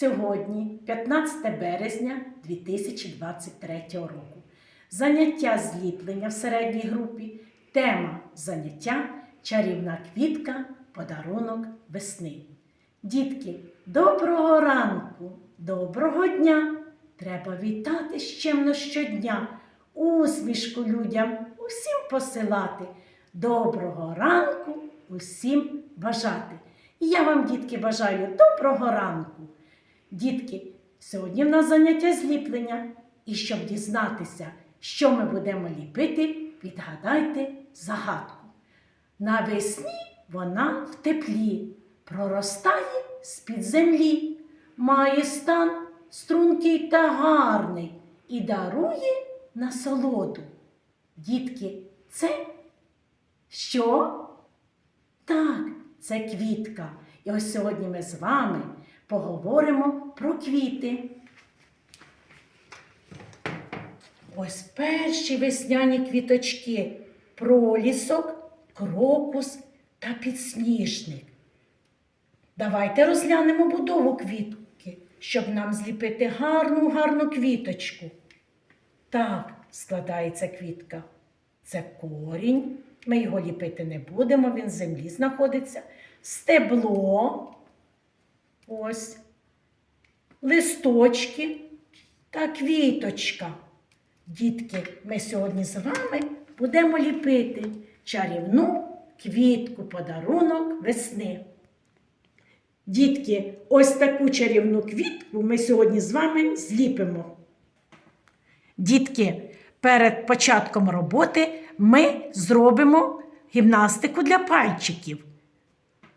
Сьогодні, 15 березня 2023 року. Заняття зліплення в середній групі. Тема заняття чарівна квітка, подарунок весни. Дітки, доброго ранку, доброго дня! Треба вітати щемно щодня, усмішку людям усім посилати. Доброго ранку усім бажати. І я вам, дітки, бажаю доброго ранку. Дітки, сьогодні в нас заняття зліплення. І щоб дізнатися, що ми будемо ліпити, відгадайте загадку. Навесні вона в теплі, проростає з-під землі, має стан стрункий та гарний і дарує насолоду. Дітки, це що? Так, це квітка. І ось сьогодні ми з вами поговоримо про квіти. Ось перші весняні квіточки, пролісок, крокус та підсніжник. Давайте розглянемо будову квітки, щоб нам зліпити гарну гарну квіточку. Так складається квітка. Це корінь. Ми його ліпити не будемо, він в землі знаходиться. Стебло, ось, листочки та квіточка. Дітки, ми сьогодні з вами будемо ліпити чарівну квітку, подарунок весни. Дітки, ось таку чарівну квітку ми сьогодні з вами зліпимо. Дітки, перед початком роботи ми зробимо гімнастику для пальчиків.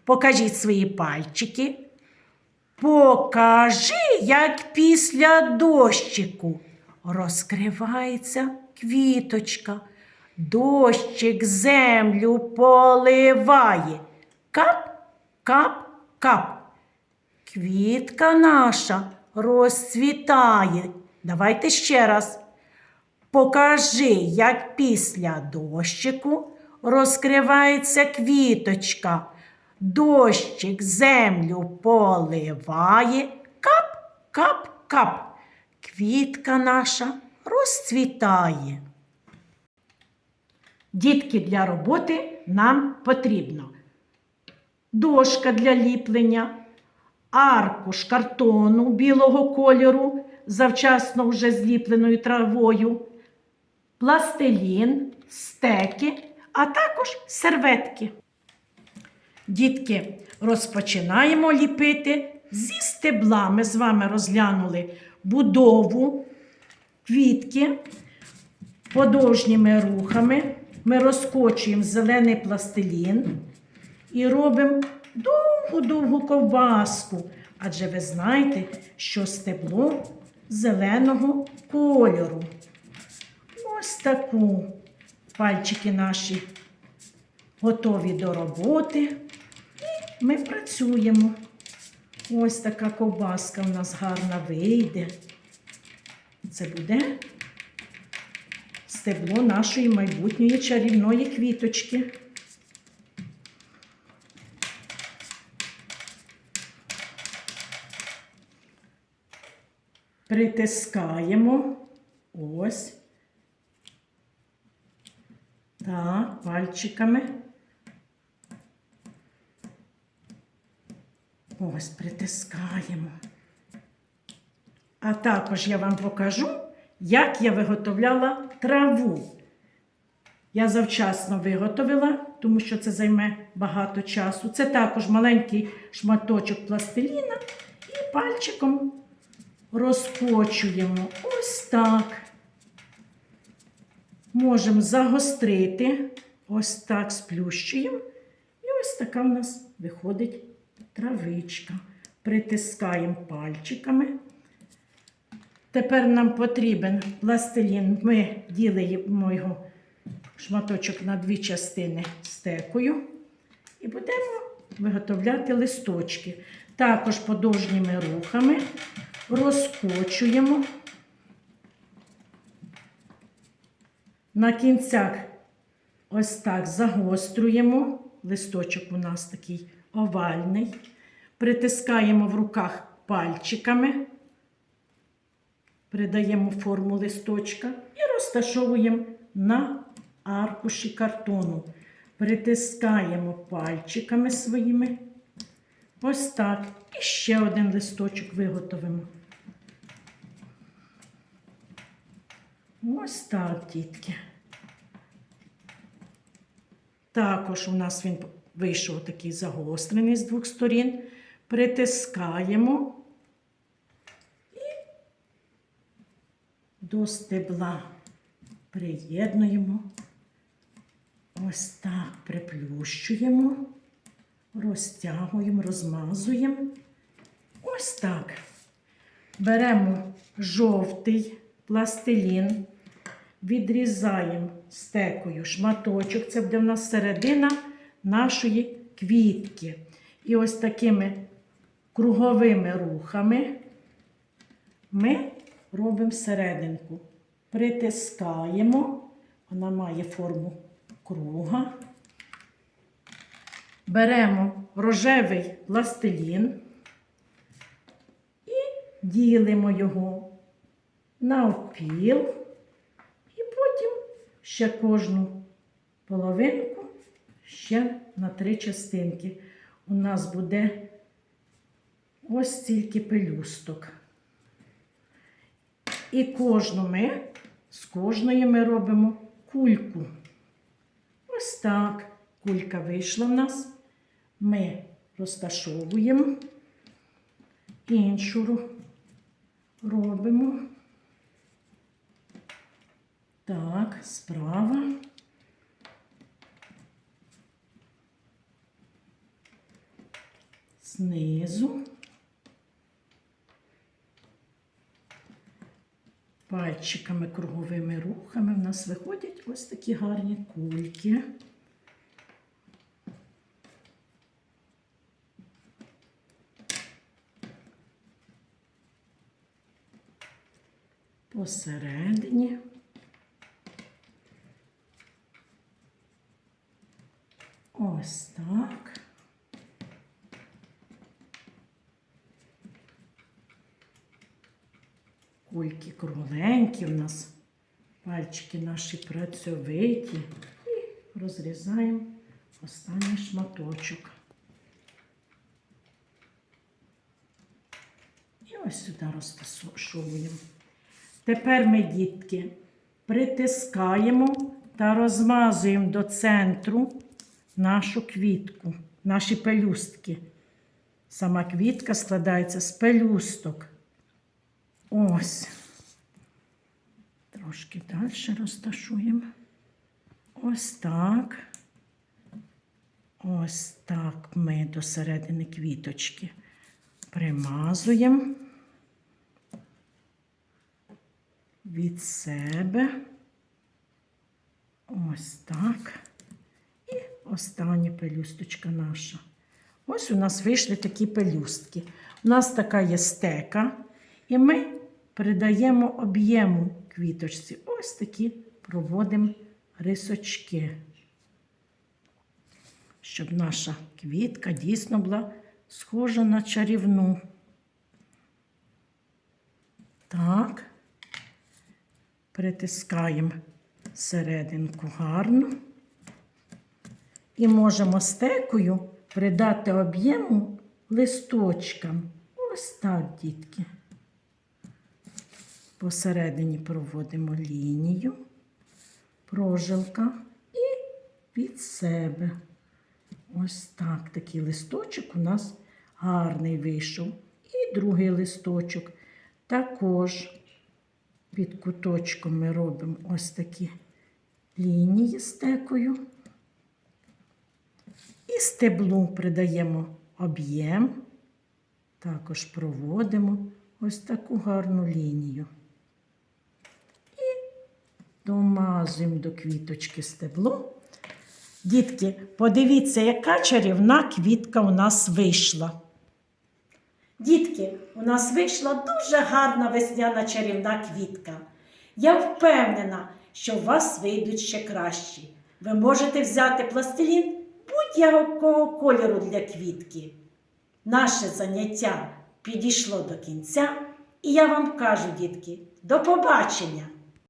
Покажіть свої пальчики. Покажи, як після дощику розкривається квіточка. Дощик землю поливає. Кап, кап, кап. Квітка наша розцвітає. Давайте ще раз. Покажи, як після дощику розкривається квіточка. Дощик землю поливає. Кап, кап, кап. Квітка наша розцвітає. Дітки для роботи нам потрібно дошка для ліплення, аркуш картону білого кольору, завчасно вже зліпленою травою, пластилін, стеки, а також серветки. Дітки, розпочинаємо ліпити зі стебла. Ми з вами розглянули будову квітки подовжніми рухами. Ми розкочуємо зелений пластилін і робимо довгу-довгу ковбаску. Адже ви знаєте, що стебло зеленого кольору. Ось таку пальчики наші готові до роботи. Ми працюємо. Ось така ковбаска у нас гарна вийде. Це буде стебло нашої майбутньої чарівної квіточки. Притискаємо. Ось. Так, пальчиками. Ось притискаємо. А також я вам покажу, як я виготовляла траву. Я завчасно виготовила, тому що це займе багато часу. Це також маленький шматочок пластиліна і пальчиком розкочуємо. Ось так. Можемо загострити, ось так сплющуємо. І ось така в нас виходить травичка. Притискаємо пальчиками. Тепер нам потрібен пластилін. Ми ділимо його шматочок на дві частини стекою і будемо виготовляти листочки. Також подовжніми рухами розкочуємо. На кінцях ось так загострюємо. Листочок у нас такий овальний. Притискаємо в руках пальчиками, придаємо форму листочка і розташовуємо на аркуші картону. Притискаємо пальчиками своїми. Ось так. І ще один листочок виготовимо. Ось так, дітки. Також у нас він вийшов такий загострений з двох сторін. Притискаємо і до стебла приєднуємо. Ось так приплющуємо, розтягуємо, розмазуємо. Ось так. Беремо жовтий пластилін, відрізаємо стекою шматочок. Це буде в нас середина нашої квітки. І ось такими круговими рухами ми робимо серединку. Притискаємо, вона має форму круга. Беремо рожевий пластилін і ділимо його навпіл, і потім ще кожну половинку ще на три частинки. У нас буде ось стільки пелюсток. І кожну ми, з кожної ми робимо кульку. Ось так. Кулька вийшла в нас. Ми розташовуємо, іншу робимо. Так, справа. Знизу. Пальчиками круговими рухами в нас виходять ось такі гарні кульки. Посередині. Ось так. Кульки кругленькі у нас, пальчики наші працьовиті. І розрізаємо останній шматочок. І ось сюди розташовуємо. Тепер ми, дітки, притискаємо та розмазуємо до центру нашу квітку, наші пелюстки. Сама квітка складається з пелюсток. Ось. Трошки далі розташуємо. Ось так. Ось так ми до середини квіточки примазуємо від себе. Ось так. І остання пелюсточка наша. Ось у нас вийшли такі пелюстки. У нас така є стека, і ми придаємо об'єму квіточці. Ось такі проводимо рисочки, щоб наша квітка дійсно була схожа на чарівну. Так, притискаємо серединку гарно. І можемо стекою придати об'єму листочкам. Ось так, дітки. Посередині проводимо лінію, прожилка і від себе. Ось так. Такий листочок у нас гарний вийшов. І другий листочок. Також під куточком ми робимо ось такі лінії стекою. І стеблу придаємо об'єм, також проводимо ось таку гарну лінію. Домазуємо до квіточки стебло. Дітки, подивіться, яка чарівна квітка у нас вийшла. Дітки, у нас вийшла дуже гарна весняна чарівна квітка. Я впевнена, що у вас вийдуть ще кращі. Ви можете взяти пластилін будь-якого кольору для квітки. Наше заняття підійшло до кінця, і я вам кажу, дітки, до побачення!